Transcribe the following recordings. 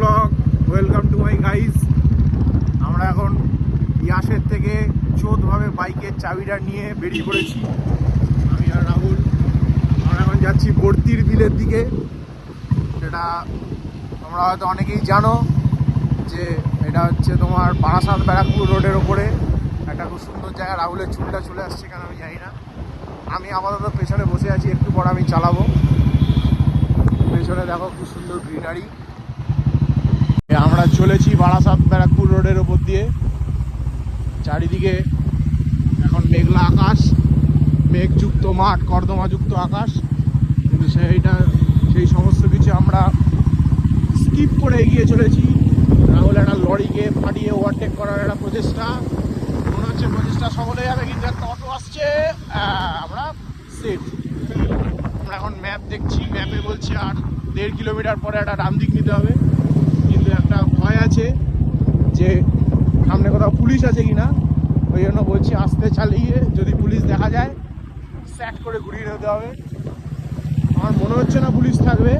Blog welcome to my guys আমরা এখন ইয়াসের থেকে চোদভাবে বাইকের চাবিটা নিয়ে বেরিয়ে পড়েছি। আমি আর রাহুল, আমরা এখন যাচ্ছি বর্তির বিলের দিকে। সেটা তোমরা হয়তো অনেকেই জানো যে এটা হচ্ছে তোমার বারাসাত ব্যারাকপুর রোডের ওপরে। একটা খুব সুন্দর জায়গা। রাহুলের চুলটা চলে আসছে কেন আমি জানি না। আমি আপাতত পেছনে বসে আছি, একটু পর আমি চালাবো। পেছনে দেখো খুব সুন্দর গ্রিনারি। চলেছি বারাসাত ব্যারাকপুর রোডের ওপর দিয়ে। চারিদিকে এখন মেঘলা আকাশ, মেঘযুক্ত মাঠ, কর্দমাযুক্ত আকাশ। কিন্তু সেইটা, সেই সমস্ত কিছু আমরা স্কিপ করে এগিয়ে চলেছি। রাহুল একটা লরিকে ফাটিয়ে ওভারটেক করার একটা প্রচেষ্টা। মনে হচ্ছে প্রচেষ্টা হয়ে যাবে কিন্তু একটা অটো আসছে। আমরা সেফ আমরা এখন ম্যাপ দেখছি ম্যাপে বলছে আর দেড় কিলোমিটার পরে একটা ডান দিক নিতে হবে। ভয় আছে যে সামনে কোথাও পুলিশ আছে কি না ওই জন্য বলছি আস্তে চালিয়ে যদি পুলিশ দেখা যায়, স্যাট করে ঘুরিয়ে নিতে হবে। আমার মনে হচ্ছে না পুলিশ থাকবে,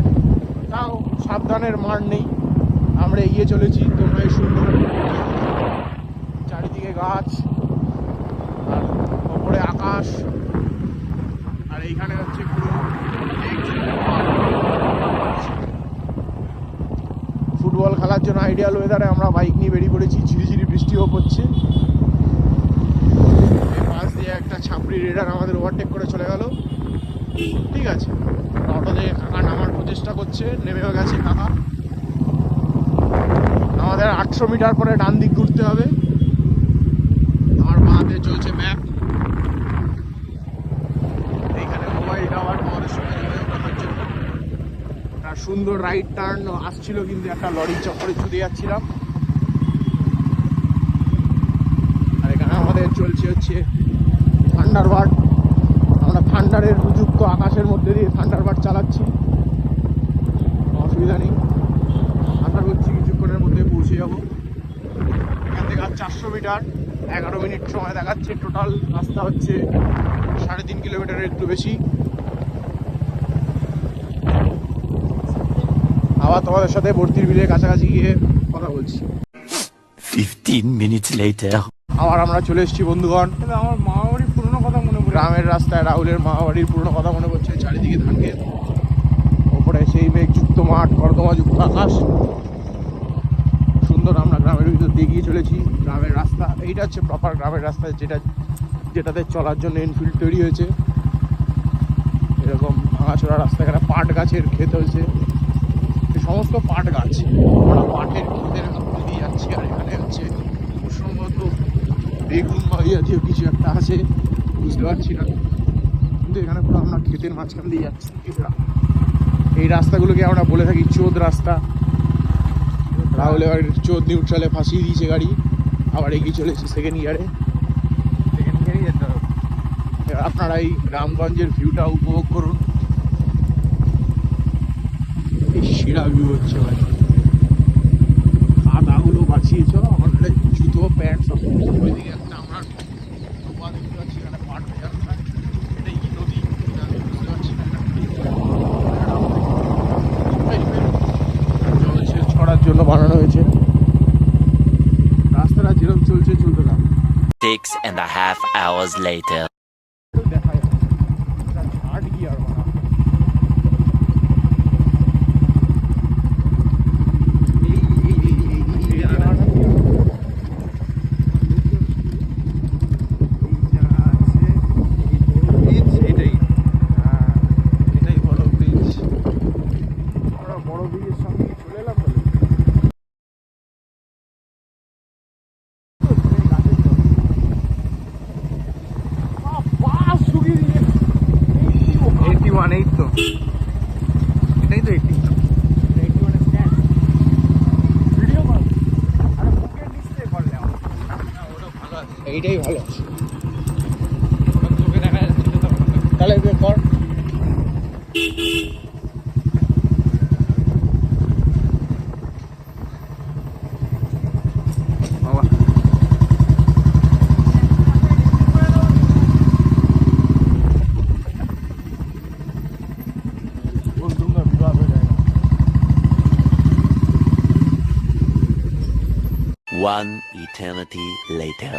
তাও সাবধানের মার নেই। আমরা এগিয়ে চলেছি তোমরা এই সুন্দর চারিদিকে গাছ, আর ওপরে আকাশ আর এইখানে হচ্ছে পুরো ফুটবল খেলার জন্য আইডিয়াল ওয়েদারে আমরা বাইক নিয়ে বেরিয়ে পড়েছি, ঝিরিঝিরি বৃষ্টিও পড়ছে। পাশ দিয়ে একটা ছাপড়ি রেডার আমাদের ওভারটেক করে চলে গেল। ঠিক আছে অটো থেকে কাকা নামার প্রচেষ্টা করছে নেমেও গেছে কাকা আমাদের আটশো মিটার পরে ডান দিক ঘুরতে হবে। আমার বাঁধে চলছে ম্যাপ সুন্দর রাইট টার্ন আসছিল কিন্তু একটা লরির চক্করে ছুটে যাচ্ছিলাম। আর এখানে আমাদের চলছে হচ্ছে থান্ডার বার্ড আমরা থান্ডারের উপযুক্ত আকাশের মধ্যে দিয়ে থান্ডার বার্ড চালাচ্ছি অসুবিধা নেই। আশা করছি কিছুক্ষণের মধ্যে পৌঁছে যাব। এখান থেকে আর চারশো মিটার, এগারো মিনিট সময় দেখাচ্ছে। টোটাল রাস্তা হচ্ছে সাড়ে তিন কিলোমিটারের একটু বেশি। আবার তোমাদের সাথে ভর্তির বিলের কাছাকাছি গিয়ে কথা বলছি। 15 minutes later. আবার আমরা চলে এসেছি বন্ধুগণ। আমার মা বাড়ির পুরোনো কথা মনে পড়ে গ্রামের রাস্তায় রাহুলের মা বাড়ির পুরনো কথা মনে পড়ছে চারিদিকে ধান ক্ষেত ওপরে সেই মেঘযুক্ত মাঠ কর্দমাযুক্ত আকাশ। সুন্দর আমরা গ্রামের ভিতর দিয়ে গিয়ে চলেছি গ্রামের রাস্তা। এইটা হচ্ছে প্রপার গ্রামের রাস্তা যেটা যেটাতে চলার জন্য এনফিল্ড তৈরি হয়েছে। এরকম ভাঙাচোরা রাস্তা এখানে পাট গাছের ক্ষেত হয়েছে। সমস্ত পাট গাছ। আমরা পাটের ক্ষেতের মধ্যে দিয়ে যাচ্ছি আর এখানে হচ্ছে সম্ভবত বেগুন বা জাতীয় কিছু একটা আছে বুঝতে পারছি না। কিন্তু এখানে পুরো আমরা ক্ষেতের মাঝখান দিয়ে যাচ্ছি। এই রাস্তাগুলোকে আমরা বলে থাকি চোদ রাস্তা। রাহুল এবার চোদ নিউট্রালে ফাঁসিয়ে দিয়েছে গাড়ি। আবার এগিয়ে চলেছে সেকেন্ড ইয়ারে সেকেন্ড ইয়ারই যেতে হবে। আপনারা এই গ্রামগঞ্জের ভিউটা উপভোগ করুন। ভিউ হচ্ছে ভাই। বাঁচিয়েছ আমার নাহলে জুতো প্যান্ট সব কিছু ওইদিকে একটা আমরা ডোবা দেখতে পাচ্ছি এখানে পাট ভেজানো এটাই কি নদী আমি বুঝতে পারছি না জলসেচ করার জন্য বানানো হয়েছে। রাস্তাটা যেরকম চলছে চলতে থাক Six and a half hours later. এইটাই ভালো চোখে দেখা যাচ্ছে তো তাহলে এবার কর বাবা বন্ধুরা বিবাহ হয়ে যায় One eternity later.